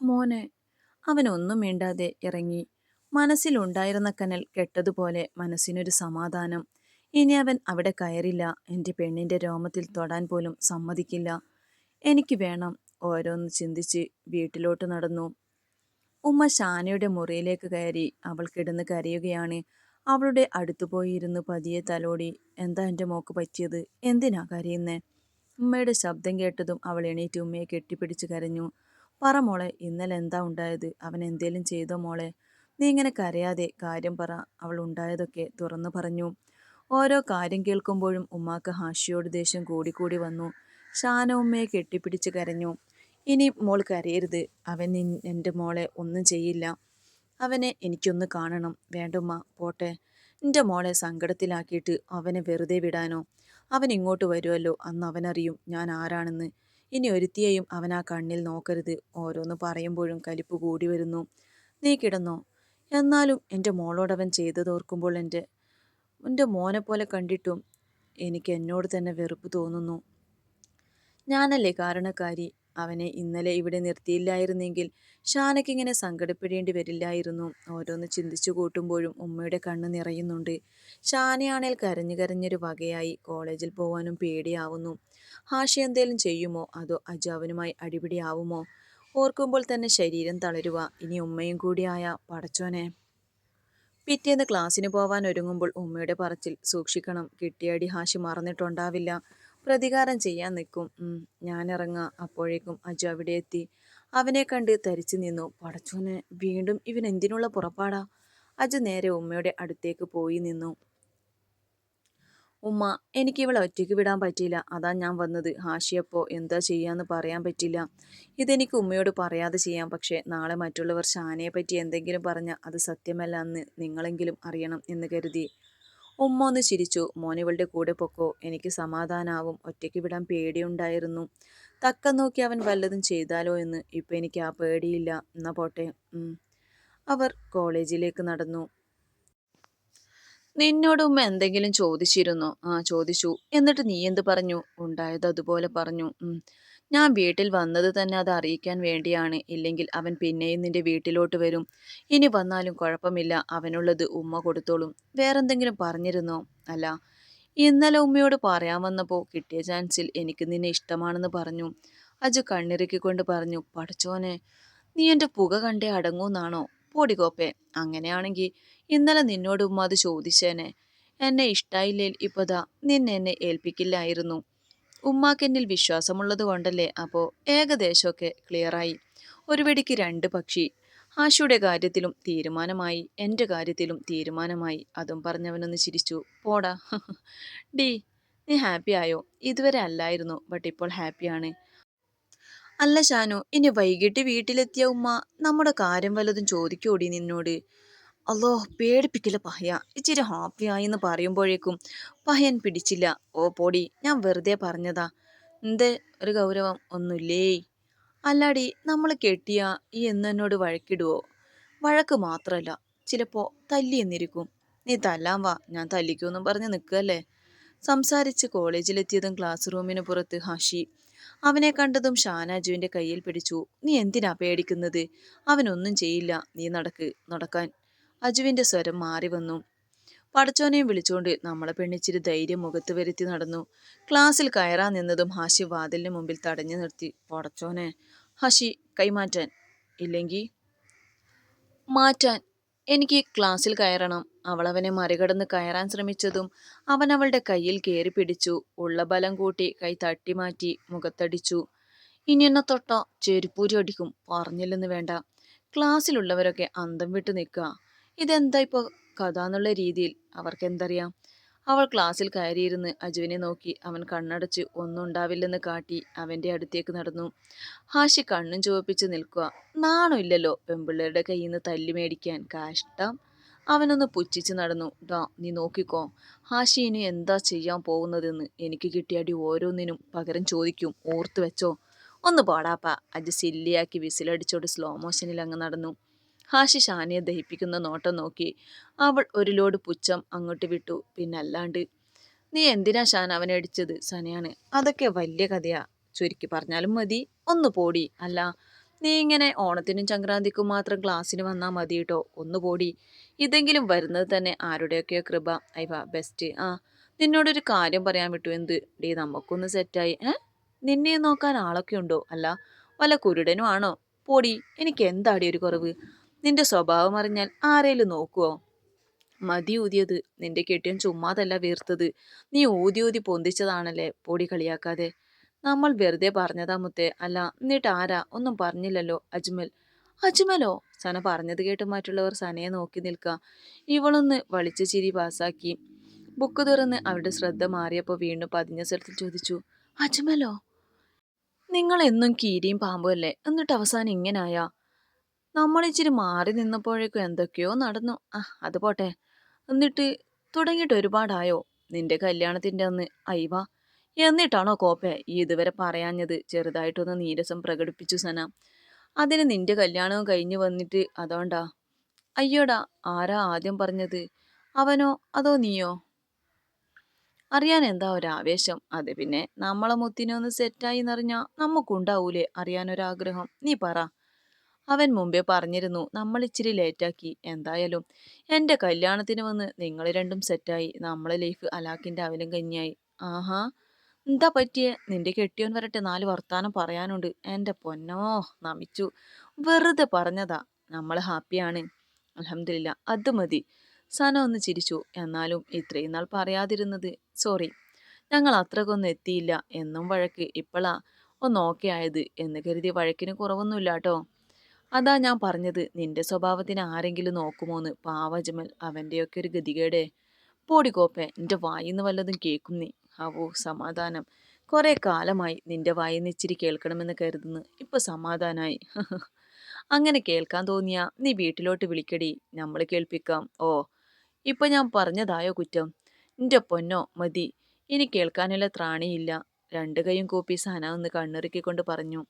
മോനെ അവനൊന്നും മിണ്ടാതെ ഇറങ്ങി. മനസ്സിലുണ്ടായിരുന്ന കനൽ കെട്ടതുപോലെ മനസ്സിനൊരു സമാധാനം. ഇനി അവൻ അവിടെ കയറില്ല. എന്റെ പെണ്ണിന്റെ രോമത്തിൽ തൊടാൻ പോലും സമ്മതിക്കില്ല. എനിക്ക് വേണം. ഓരോന്ന് ചിന്തിച്ച് വീട്ടിലോട്ട് നടന്നു. ഉമ്മ ഷാനയുടെ മുറിയിലേക്ക് കയറി അവൾ കിടന്ന് കരയുകയാണ്. അവളുടെ അടുത്തു പോയിരുന്ന് പതിയെ തലോടി എന്താ എന്റെ മോക്ക് പറ്റിയത്? എന്തിനാ കരയുന്നേ? ഉമ്മയുടെ ശബ്ദം കേട്ടതും അവൾ എണീറ്റ് ഉമ്മയെ കെട്ടിപ്പിടിച്ച് കരഞ്ഞു. പറ മോളെ ഇന്നലെ എന്താ ഉണ്ടായത്? അവൻ എന്തേലും ചെയ്തോ മോളെ? നീ ഇങ്ങനെ കരയാതെ കാര്യം പറ. അവൾ ഉണ്ടായതൊക്കെ തുറന്നു പറഞ്ഞു. ഓരോ കാര്യം കേൾക്കുമ്പോഴും ഉമ്മാക്ക് ഹാഷിയോട് ദേഷ്യം കൂടിക്കൂടി വന്നു. ഷാന ഉമ്മയെ കെട്ടിപ്പിടിച്ച് കരഞ്ഞു. ഇനി മോൾ കരയരുത്. അവൻ എന്റെ മോളെ ഒന്നും ചെയ്യില്ല. അവനെ എനിക്കൊന്ന് കാണണം. വേണ്ടുമ്മ പോട്ടെ. എന്റെ മോളെ സങ്കടത്തിലാക്കിയിട്ട് അവനെ വെറുതെ വിടാനോ? അവൻ ഇങ്ങോട്ട് വരുമല്ലോ അന്ന് അവനറിയും ഞാൻ ആരാണെന്ന്. ഇനി ഒരുത്തിയെയും അവൻ ആ കണ്ണിൽ നോക്കരുത്. ഓരോന്ന് പറയുമ്പോഴും കലിപ്പ് കൂടി വരുന്നു. നീ കിടന്നോ? എന്നാലും എന്റെ മോളോടവൻ ചെയ്തതോർക്കുമ്പോൾ എന്റെ എന്റെ മോനെ പോലെ കണ്ടിട്ടും എനിക്ക് എന്നോട് തന്നെ വെറുപ്പ് തോന്നുന്നു. ഞാനല്ലേ കാരണക്കാരി? അവനെ ഇന്നലെ ഇവിടെ നിർത്തിയില്ലായിരുന്നെങ്കിൽ ഷാനയ്ക്ക് ഇങ്ങനെ സങ്കടപ്പെടേണ്ടി വരില്ലായിരുന്നു. ഓരോന്ന് ചിന്തിച്ചു കൂട്ടുമ്പോഴും ഉമ്മയുടെ കണ്ണ് നിറയുന്നുണ്ട്. ഷാനയാണേൽ കരഞ്ഞു കരഞ്ഞൊരു വകയായി കോളേജിൽ പോവാനും പേടിയാവുന്നു. ഹാഷി എന്തേലും ചെയ്യുമോ? അതോ അജാവനുമായി അടിപിടിയാവുമോ? ഓർക്കുമ്പോൾ തന്നെ ശരീരം തളരുക ഇനി ഉമ്മയും കൂടിയായ പടച്ചോനെ. പിറ്റേന്ന് ക്ലാസ്സിന് പോവാൻ ഒരുങ്ങുമ്പോൾ ഉമ്മയുടെ പറച്ചിൽ സൂക്ഷിക്കണം. കിട്ടിയടി ഹാഷി മറന്നിട്ടുണ്ടാവില്ല. പ്രതികാരം ചെയ്യാൻ നിൽക്കും. ഞാനിറങ്ങാം. അപ്പോഴേക്കും അജു അവിടെ എത്തി. അവനെ കണ്ട് തരിച്ചു നിന്നു. പടച്ചോന് വീണ്ടും ഇവൻ എന്തിനുള്ള പുറപ്പാടാ? അജു നേരെ ഉമ്മയുടെ അടുത്തേക്ക് പോയി നിന്നു. ഉമ്മ എനിക്ക് ഇവളെ ഒറ്റയ്ക്ക് വിടാൻ പറ്റിയില്ല. അതാ ഞാൻ വന്നത്. ഹാഷിയപ്പോ എന്താ ചെയ്യാന്ന് പറയാൻ പറ്റില്ല. ഇതെനിക്ക് ഉമ്മയോട് പറയാതെ ചെയ്യാം. പക്ഷേ നാളെ മറ്റുള്ളവർ ഷാനയെ പറ്റി എന്തെങ്കിലും പറഞ്ഞാൽ അത് സത്യമല്ല എന്ന് നിങ്ങളെങ്കിലും അറിയണം എന്ന് കരുതി. ഉമ്മ ഒന്ന് ചിരിച്ചു. മോനിവളുടെ കൂടെ പൊക്കോ. എനിക്ക് സമാധാനാവും. ഒറ്റയ്ക്ക് വിടാൻ പേടിയുണ്ടായിരുന്നു. തക്കം നോക്കി അവൻ വല്ലതും ചെയ്താലോ എന്ന്. ഇപ്പം എനിക്ക് ആ പേടിയില്ല. എന്നാ പോട്ടെ. അവർ കോളേജിലേക്ക് നടന്നു. നിന്നോട് ഉമ്മ എന്തെങ്കിലും ചോദിച്ചിരുന്നോ? ആ ചോദിച്ചു. എന്നിട്ട് നീ എന്ത് പറഞ്ഞു? ഉണ്ടായത് അതുപോലെ പറഞ്ഞു. ഞാൻ വീട്ടിൽ വന്നത് തന്നെ അത് അറിയിക്കാൻ വേണ്ടിയാണ്. ഇല്ലെങ്കിൽ അവൻ പിന്നെയും നിന്റെ വീട്ടിലോട്ട് വരും. ഇനി വന്നാലും കുഴപ്പമില്ല. അവനുള്ളത് ഉമ്മ കൊടുത്തോളും. വേറെന്തെങ്കിലും പറഞ്ഞിരുന്നോ? അല്ല. ഇന്നലെ ഉമ്മയോട് പറയാൻ വന്നപ്പോൾ കിട്ടിയ ചാൻസിൽ എനിക്ക് നിന്നെ ഇഷ്ടമാണെന്ന് പറഞ്ഞു. അജു കണ്ണിറുക്കിക്കൊണ്ട് പറഞ്ഞു പഠിച്ചോനെ നീ എന്റെ പുക കണ്ടേ അടങ്ങൂന്നാണോ? പൊടികോപ്പെ അങ്ങനെയാണെങ്കിൽ ഇന്നലെ നിന്നോട് ഉമ്മ അത് ചോദിച്ചേനെ. എന്നെ ഇഷ്ടായില്ലേൽ ഇപ്പതാ നിന്നെ എന്നെ ഏൽപ്പിക്കില്ലായിരുന്നു. ഉമ്മാക്കെന്നിൽ വിശ്വാസമുള്ളത് കൊണ്ടല്ലേ? അപ്പോൾ ഏകദേശമൊക്കെ ക്ലിയറായി. ഒരു വെടിക്ക് രണ്ട് പക്ഷി. ആശയുടെ കാര്യത്തിലും തീരുമാനമായി. എന്റെ കാര്യത്തിലും തീരുമാനമായി. അതും പറഞ്ഞവനൊന്ന് ചിരിച്ചു. പോടാ. ഡി നീ ഹാപ്പി ആയോ? ഇതുവരെ അല്ലായിരുന്നു ബട്ട് ഇപ്പോൾ ഹാപ്പിയാണ്. അല്ല ഷാനു ഇനി വൈകിട്ട് വീട്ടിലെത്തിയ ഉമ്മ നമ്മുടെ കാര്യം വല്ലതും ചോദിക്കോടി നിന്നോട്? അല്ലോ പേടിപ്പിക്കില്ല പഹയ. ഇച്ചിരി ഹാപ്പിയായി എന്ന് പറയുമ്പോഴേക്കും പഹയൻ പിടിച്ചില്ല. ഓ പോടി ഞാൻ വെറുതെ പറഞ്ഞതാ. എന്തേ? ഒരു ഗൗരവം ഒന്നുമില്ലേ? അല്ലാടി നമ്മൾ കെട്ടിയ ഈ എന്നോട് വഴക്കിടുവോ? വഴക്ക് മാത്രമല്ല ചിലപ്പോൾ തല്ലി എന്നിരിക്കും നീ തല്ലാൻ വാ ഞാൻ തല്ലിക്കുമെന്നും പറഞ്ഞ് നിൽക്കുകയല്ലേ? സംസാരിച്ച് കോളേജിലെത്തിയതും ക്ലാസ് റൂമിന് പുറത്ത് ഹഷി. അവനെ കണ്ടതും ഷാനാജുവിന്റെ കയ്യിൽ പിടിച്ചു. നീ എന്തിനാ പേടിക്കുന്നത്? അവനൊന്നും ചെയ്യില്ല. നീ നടക്ക് നടക്കാൻ. അജുവിന്റെ സ്വരം മാറി വന്നു. പടച്ചോനെയും വിളിച്ചുകൊണ്ട് നമ്മളെ പെണ്ണിച്ചിരി ധൈര്യം മുഖത്ത് വരുത്തി നടന്നു. ക്ലാസ്സിൽ കയറാൻ നിന്നതും ഹാഷി വാതിലിന് മുമ്പിൽ തടഞ്ഞു നിർത്തി. പടച്ചോനെ ഹാഷി കൈമാറ്റാൻ. ഇല്ലെങ്കിൽ മാറ്റാൻ. എനിക്ക് ക്ലാസ്സിൽ കയറണം. അവൾ അവനെ മറികടന്ന് കയറാൻ ശ്രമിച്ചതും അവൻ അവളുടെ കയ്യിൽ കയറി പിടിച്ചു. ഉള്ള ബലം കൂട്ടി കൈ തട്ടി മാറ്റി മുഖത്തടിച്ചു. ഇനി എന്നെ തൊട്ടോ? ചെരുപ്പൂരി അടിക്കും. പറഞ്ഞില്ലെന്ന് വേണ്ട. ക്ലാസ്സിലുള്ളവരൊക്കെ അന്തം വിട്ട് നിൽക്കുക ഇതെന്താ ഇപ്പോൾ കഥ എന്നുള്ള രീതിയിൽ? അവർക്ക് എന്തറിയാം? അവൾ ക്ലാസ്സിൽ കയറിയിരുന്ന് അജുവിനെ നോക്കി അവൻ കണ്ണടച്ച് ഒന്നും ഉണ്ടാവില്ലെന്ന് കാട്ടി അവന്റെ അടുത്തേക്ക് നടന്നു. ഹാഷി കണ്ണും ചുവപ്പിച്ച് നിൽക്കുക. നാണമില്ലല്ലോ പെമ്പിള്ളേരുടെ കയ്യിൽ നിന്ന് തല്ലി മേടിക്കാൻ. കാഷ്ടം. അവനൊന്ന് പുച്ഛിച്ച് നടന്നു. ഡാ നീ നോക്കിക്കോ. ഹാഷി ഇനി എന്താ ചെയ്യാൻ പോകുന്നതെന്ന് എനിക്ക് കിട്ടിയടി ഓരോന്നിനും പകരം ചോദിക്കും. ഓർത്തു വെച്ചോ. ഒന്ന് പാടാപ്പ. അജ് സില്ലിയാക്കി വിസിലടിച്ചോട് സ്ലോ മോഷനിൽ അങ്ങ് നടന്നു. ഹാഷി ഷാനിയെ ദഹിപ്പിക്കുന്ന നോട്ടം നോക്കി അവൾ ഒരു ലോഡ് പുച്ഛം അങ്ങോട്ട് വിട്ടു. പിന്നല്ലാണ്ട് നീ എന്തിനാ ഷാൻ അവനെ അടിച്ചത്? സനയാണ് അതൊക്കെ വലിയ കഥയാ. ചുരുക്കി പറഞ്ഞാലും മതി. ഒന്ന് പോടി. അല്ല നീ ഇങ്ങനെ ഓണത്തിനും സംക്രാന്തിക്കും മാത്രം ക്ലാസ്സിന് വന്നാൽ മതി കേട്ടോ ഒന്ന് പോടി. ഇതെങ്കിലും വരുന്നത് തന്നെ ആരുടെയൊക്കെയോ കൃപ. അയ്യ ബെസ്റ്റ് ആ നിന്നോടൊരു കാര്യം പറയാൻ വിട്ടു. എന്ത്? ഡീ നമുക്കൊന്ന് സെറ്റായി. ഏ? നിന്നെ നോക്കാൻ ആളൊക്കെ ഉണ്ടോ? അല്ല വല്ല കുരുടനും ആണോ? പോടി എനിക്ക് എന്താടി ഒരു കുറവ്? നിന്റെ സ്വഭാവം അറിഞ്ഞാൽ ആരേലും നോക്കുവോ? മതി ഊതിയത്. നിന്റെ കെട്ടിയൻ ചുമ്മാതല്ല വീർത്തത്. നീ ഊതി ഊതി പൊന്തിച്ചതാണല്ലേ പൊടി കളിയാക്കാതെ. നമ്മൾ വെറുതെ പറഞ്ഞതാ മുത്തേ. അല്ല എന്നിട്ട് ആരാ? ഒന്നും പറഞ്ഞില്ലല്ലോ അജ്മൽ. അജ്മലോ? സന പറഞ്ഞത് കേട്ട് മറ്റുള്ളവർ സനയെ നോക്കി നിൽക്കുക ഇവളൊന്ന് വളിച്ച ചിരി പാസാക്കി. ബുക്ക് തുറന്ന് അവരുടെ ശ്രദ്ധ മാറിയപ്പോൾ വീണ്ടും പതിഞ്ഞ സ്ഥലത്തിൽ ചോദിച്ചു അജ്മലോ? നിങ്ങൾ എന്നും കീരിയും പാമ്പും അല്ലേ? എന്നിട്ട് അവസാനം ഇങ്ങനായാ? നമ്മളിച്ചിരി മാറി നിന്നപ്പോഴേക്കും എന്തൊക്കെയോ നടന്നു. ആ അത് പോട്ടെ. എന്നിട്ട് തുടങ്ങിയിട്ട് ഒരുപാടായോ? നിന്റെ കല്യാണത്തിന്റെ അന്ന് അയ്വാ എന്നിട്ടാണോ കോപ്പെ ഈ ഇതുവരെ പറയാഞ്ഞത്? ചെറുതായിട്ടൊന്ന് നീരസം പ്രകടിപ്പിച്ചു സന. അതിന് നിന്റെ കല്യാണവും കഴിഞ്ഞു വന്നിട്ട് അതോണ്ടാ? അയ്യോടാ ആരാ ആദ്യം പറഞ്ഞത്? അവനോ അതോ നീയോ? അറിയാൻ എന്താ ഒരാവേശം? അത് പിന്നെ നമ്മളെ മുത്തിനെ ഒന്ന് സെറ്റായി എന്നറിഞ്ഞാൽ നമുക്കുണ്ടാവൂലേ അറിയാനൊരാഗ്രഹം. നീ പറ. അവൻ മുമ്പേ പറഞ്ഞിരുന്നു നമ്മൾ ഇച്ചിരി ലേറ്റാക്കി എന്തായാലും. എന്റെ കല്യാണത്തിന് വന്ന് നിങ്ങൾ രണ്ടും സെറ്റായി നമ്മളെ ലൈഫ് അലാക്കിന്റെ അവലും കഞ്ഞിയായി. ആഹാ എന്താ പറ്റിയേ? നിന്റെ കെട്ടിയോൻ വരട്ടെ നാല് വർത്താനം പറയാനുണ്ട്. എന്റെ പൊന്നോ നമിച്ചു. വെറുതെ പറഞ്ഞതാ. നമ്മൾ ഹാപ്പിയാണ് അലഹമില്ല അത് മതി. സന ഒന്ന് ചിരിച്ചു. എന്നാലും ഇത്രയും നാൾ പറയാതിരുന്നത് സോറി ഞങ്ങൾ അത്രക്കൊന്നും എത്തിയില്ല. എന്നും വഴക്ക്. ഇപ്പോഴാ ഒന്ന് ഓക്കെ ആയത്. എന്ന് കരുതി വഴക്കിന് കുറവൊന്നുമില്ല കേട്ടോ അതാ ഞാൻ പറഞ്ഞത്. നിന്റെ സ്വഭാവത്തിന് ആരെങ്കിലും നോക്കുമോന്ന്. പാവജമൽ അവന്റെയൊക്കെ ഒരു ഗതികേടേ. പോടിക്കോപ്പെ എന്റെ വായിന്ന് വല്ലതും കേൾക്കും നീ. അവോ സമാധാനം. കുറേ കാലമായി നിന്റെ വായിന്ന് ഇച്ചിരി കേൾക്കണമെന്ന് കരുതുന്നു. ഇപ്പൊ സമാധാനായി. അങ്ങനെ കേൾക്കാൻ തോന്നിയാ നീ വീട്ടിലോട്ട് വിളിക്കടി. നമ്മൾ കേൾപ്പിക്കാം. ഓ ഇപ്പൊ ഞാൻ പറഞ്ഞതായോ കുറ്റം? എന്റെ പൊന്നോ മതി. ഇനി കേൾക്കാനുള്ള ത്രാണിയില്ല. രണ്ട് കൈയും കൂപ്പി സന ഒന്ന് കണ്ണിറുക്കിക്കൊണ്ട് പറഞ്ഞു.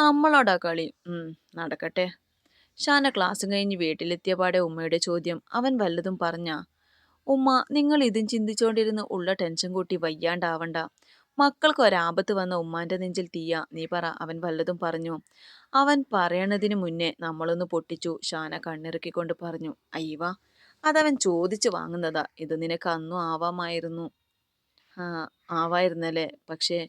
നമ്മളോടാ കളി. നടക്കട്ടെ. ഷാന ക്ലാസ് കഴിഞ്ഞ് വീട്ടിലെത്തിയ പാടെ ഉമ്മയുടെ ചോദ്യം അവൻ വല്ലതും പറഞ്ഞ? ഉമ്മ നിങ്ങൾ ഇതും ചിന്തിച്ചുകൊണ്ടിരുന്ന് ഉള്ള ടെൻഷൻ കൂട്ടി വയ്യാണ്ടാവണ്ട. മക്കൾക്ക് ഒരാപത്ത് വന്ന ഉമ്മാന്റെ നെഞ്ചിൽ തീയ. നീ പറ അവൻ വല്ലതും പറഞ്ഞു. അവൻ പറയണതിന് മുന്നേ നമ്മളൊന്ന് പൊട്ടിച്ചു. ഷാന കണ്ണിറുക്കിക്കൊണ്ട് പറഞ്ഞു അയ്യവ അതവൻ ചോദിച്ചു വാങ്ങുന്നതാ. ഇത് നിനക്ക് അന്നും ആവാമായിരുന്നു. ആവായിരുന്നല്ലേ. പക്ഷേ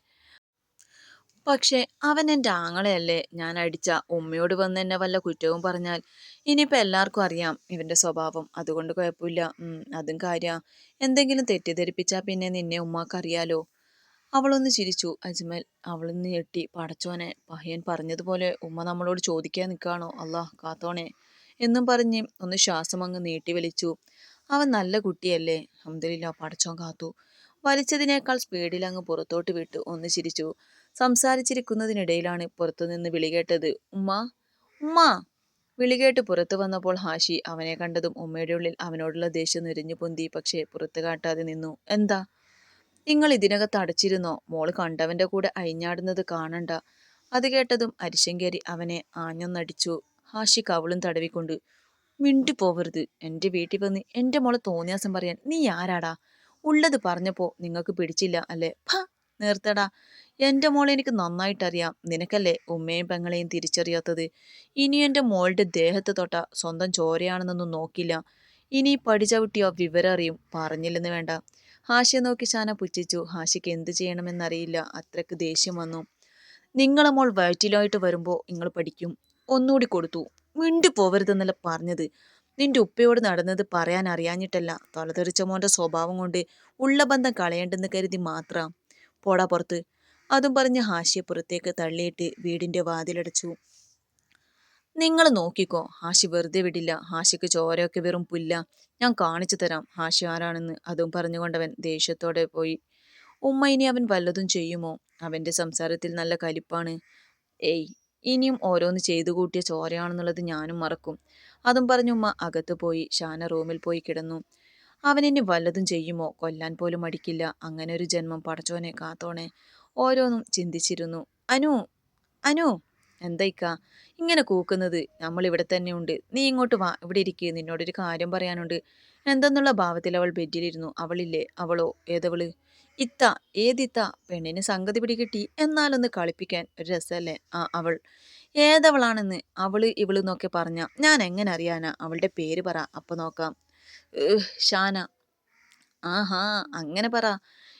പക്ഷേ അവൻ എന്റെ ആങ്ങളെയല്ലേ? ഞാൻ അടിച്ച ഉമ്മയോട് വന്ന് എന്നെ വല്ല കുറ്റവും പറഞ്ഞാൽ ഇനിയിപ്പോൾ എല്ലാവർക്കും അറിയാം ഇവന്റെ സ്വഭാവം. അതുകൊണ്ട് കുഴപ്പമില്ല. അതും കാര്യ. എന്തെങ്കിലും തെറ്റിദ്ധരിപ്പിച്ചാൽ പിന്നെ നിന്നെ ഉമ്മാക്കറിയാലോ അവളൊന്ന് ചിരിച്ചു. അജ്മൽ അവളൊന്ന് ഞെട്ടി. പടച്ചോനെ പഹയൻ പറഞ്ഞതുപോലെ ഉമ്മ നമ്മളോട് ചോദിക്കാൻ നിൽക്കുകയാണോ? അല്ലാ കാത്തോണേ. എന്നും പറഞ്ഞ് ഒന്ന് ശ്വാസം അങ്ങ് നീട്ടി വലിച്ചു. അവൻ നല്ല കുട്ടിയല്ലേ? അഹമ്മദില്ല പടച്ചോൻ കാത്തു. വലിച്ചതിനേക്കാൾ സ്പീഡിൽ അങ്ങ് പുറത്തോട്ട് വിട്ടു. ഒന്ന് ചിരിച്ചു. സംസാരിച്ചിരിക്കുന്നതിനിടയിലാണ് പുറത്തുനിന്ന് വിളികേട്ടത് ഉമ്മ ഉമ്മ! വിളികേട്ട് പുറത്തു വന്നപ്പോൾ ഹാഷി അവനെ കണ്ടതും ഉമ്മയുടെ ഉള്ളിൽ അവനോടുള്ള ദേഷ്യം നിരഞ്ഞു പൊന്തി പക്ഷേ പുറത്ത് കാട്ടാതെ നിന്നു. എന്താ? നിങ്ങൾ ഇതിനകത്ത് അടച്ചിരുന്നോ? മോൾ കണ്ടവന്റെ കൂടെ അയിഞ്ഞാടുന്നത് കാണണ്ട അത് കേട്ടതും അരിശങ്കേരി അവനെ ആഞ്ഞൊന്നടിച്ചു. ഹാഷി കവളും തടവിക്കൊണ്ട് മിണ്ടു പോവരുത്. എന്റെ വീട്ടിൽ വന്ന് എന്റെ മോളെ തോന്നിയാസം പറയാൻ നീ ആരാടാ? ഉള്ളത് പറഞ്ഞപ്പോ നിങ്ങൾക്ക് പിടിച്ചില്ല അല്ലേ? നേർത്തടാ. എന്റെ മോളെ എനിക്ക് നന്നായിട്ടറിയാം. നിനക്കല്ലേ ഉമ്മയും പെങ്ങളെയും തിരിച്ചറിയാത്തത്? ഇനി എന്റെ മോളുടെ ദേഹത്ത് തൊട്ട സ്വന്തം ചോരയാണെന്നൊന്നും നോക്കില്ല. ഇനി പഠിച്ചവിട്ടിയോ വിവരം അറിയും പറഞ്ഞില്ലെന്ന് വേണ്ട. ഹാഷിയെ നോക്കി ശാന പുച്ഛിച്ചു. ഹാഷിക്ക് എന്ത് ചെയ്യണമെന്നറിയില്ല. അത്രയ്ക്ക് ദേഷ്യം വന്നു. നിങ്ങളെ മോൾ വയറ്റിലായിട്ട് വരുമ്പോൾ നിങ്ങൾ പഠിക്കും. ഒന്നുകൂടി കൊടുത്തു. മിണ്ടു പോവരുതെന്നല്ല പറഞ്ഞത്. നിന്റെ ഉപ്പയോട് നടന്നത് പറയാൻ അറിയാഞ്ഞിട്ടല്ല തലതെറിച്ച മോന്റെ സ്വഭാവം കൊണ്ട് ഉള്ള ബന്ധം കളയേണ്ടെന്ന് കരുതി മാത്രം. പോടാ പുറത്ത്. അതും പറഞ്ഞ് ഹാഷിയെ പുറത്തേക്ക് തള്ളിയിട്ട് വീടിന്റെ വാതിലടച്ചു. നിങ്ങൾ നോക്കിക്കോ ഹാഷി വെറുതെ വിടില്ല. ഹാഷിക്ക് ചോരയൊക്കെ വെറും പുല്ല. ഞാൻ കാണിച്ചു തരാം ഹാഷി ആരാണെന്ന്. അതും പറഞ്ഞുകൊണ്ടവൻ ദേഷ്യത്തോടെ പോയി. ഉമ്മ ഇനി അവൻ വല്ലതും ചെയ്യുമോ? അവന്റെ സംസാരത്തിൽ നല്ല കലിപ്പാണ്. ഏയ് ഇനിയും ഓരോന്ന് ചെയ്തു കൂട്ടിയ ചോരയാണെന്നുള്ളത് ഞാനും മറക്കും. അതും പറഞ്ഞുമ്മ അകത്ത് പോയി. ഷാന റൂമിൽ പോയി കിടന്നു. അവനിനി വല്ലതും ചെയ്യുമോ? കൊല്ലാൻ പോലും അടിക്കില്ല അങ്ങനെ ഒരു ജന്മം പടച്ചോനെ കാത്തോണെ. ഓരോന്നും ചിന്തിച്ചിരുന്നു. അനു അനു എന്തയ്ക്ക? ഇങ്ങനെ കൂക്കുന്നത്. നമ്മൾ ഇവിടെ തന്നെ ഉണ്ട്. നീ ഇങ്ങോട്ട് വാ. ഇവിടെ ഇരിക്കുക നിന്നോടൊരു കാര്യം പറയാനുണ്ട്. എന്തെന്നുള്ള ഭാവത്തിൽ അവൾ ബെഡിലിരുന്നു. അവളില്ലേ? അവളോ? ഏതവൾ? ഇത്ത ഏതിത്ത? പെണ്ണിന് സംഗതി പിടികിട്ടി. എന്നാലൊന്ന് കളിപ്പിക്കാൻ. ഒരു രസമല്ലേ? ആ അവൾ. ഏതവളാണെന്ന് അവൾ ഇവൾ നോക്കി പറഞ്ഞ. ഞാൻ എങ്ങനെ അറിയാനാ? അവളുടെ പേര് പറ. അപ്പൊ നോക്കാം. ഷാന. ആഹാ അങ്ങനെ പറ.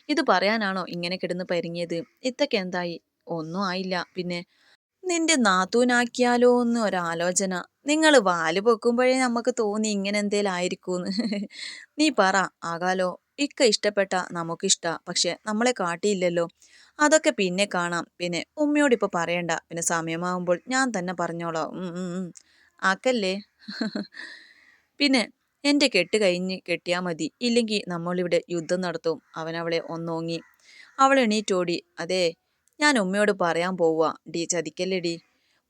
ഇത് പറയാനാണോ ഇങ്ങനെ കിടന്ന് പരിങ്ങിയത്? ഇത്തൊക്കെ എന്തായി? ഒന്നും ആയില്ല. പിന്നെ നിന്റെ നാത്തൂനാക്കിയാലോ എന്ന് ഒരാലോചന. നിങ്ങൾ വാൽ പൊക്കുമ്പോഴേ നമുക്ക് തോന്നി ഇങ്ങനെ എന്തേലും ആയിരിക്കൂന്ന്. നീ പറ ആകാലോ. ഇക്ക ഇഷ്ടപ്പെട്ട നമുക്കിഷ്ട. പക്ഷെ നമ്മളെ കാട്ടിയില്ലല്ലോ. അതൊക്കെ പിന്നെ കാണാം. പിന്നെ ഉമ്മയോട് ഇപ്പൊ പറയണ്ട. പിന്നെ സമയമാകുമ്പോൾ ഞാൻ തന്നെ പറഞ്ഞോളാം. ആക്കല്ലേ? പിന്നെ എന്റെ കെട്ട് കഴിഞ്ഞ് കെട്ടിയാൽ മതി. ഇല്ലെങ്കിൽ നമ്മളിവിടെ യുദ്ധം നടത്തും. അവൻ അവളെ ഒന്നോങ്ങി. അവൾ എണീറ്റോടി. അതെ ഞാൻ ഉമ്മയോട് പറയാൻ പോവുക ഡീ ചതിക്കല്ലേ ഡി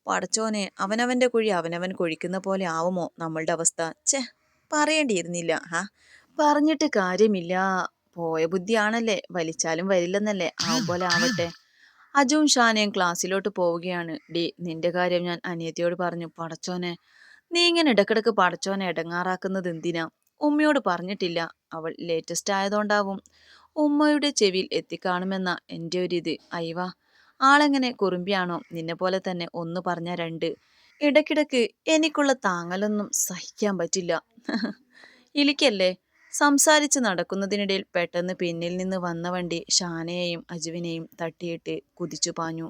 പടച്ചോനെ അവനവന്റെ കുഴി അവനവൻ കുഴിക്കുന്ന പോലെ ആവുമോ നമ്മളുടെ അവസ്ഥ? ഛേ പറയേണ്ടിയിരുന്നില്ല. ഹാ പറഞ്ഞിട്ട് കാര്യമില്ല. പോയ ബുദ്ധിയാണല്ലേ. വലിച്ചാലും വരില്ലെന്നല്ലേ. ആ പോലെ ആവട്ടെ. അജുവും ഷാനയും ക്ലാസ്സിലോട്ട് പോവുകയാണ്. ഡി നിന്റെ കാര്യം ഞാൻ അനിയത്തിയോട് പറഞ്ഞു. പടച്ചോനെ നീ ഇങ്ങനെ ഇടക്കിടക്ക് പടച്ചോനെ ഇടങ്ങാറാക്കുന്നത് എന്തിനാ? ഉമ്മയോട് പറഞ്ഞിട്ടില്ല. അവൾ ലേറ്റസ്റ്റ് ആയതുകൊണ്ടാവും. ഉമ്മയുടെ ചെവിയിൽ എത്തിക്കാണുമെന്ന എന്റെ ഒരിത് അയവ ആളെങ്ങനെ കുറുമ്പിയാണോ? നിന്നെ പോലെ തന്നെ ഒന്ന് പറഞ്ഞ രണ്ട്. ഇടക്കിടക്ക് എനിക്കുള്ള താങ്ങലൊന്നും സഹിക്കാൻ പറ്റില്ല. ഇലിക്കല്ലേ സംസാരിച്ച് നടക്കുന്നതിനിടയിൽ പെട്ടെന്ന് പിന്നിൽ നിന്ന് വന്ന വണ്ടി ഷാനയെയും അജുവിനെയും തട്ടിയിട്ട് കുതിച്ചു പാഞ്ഞു.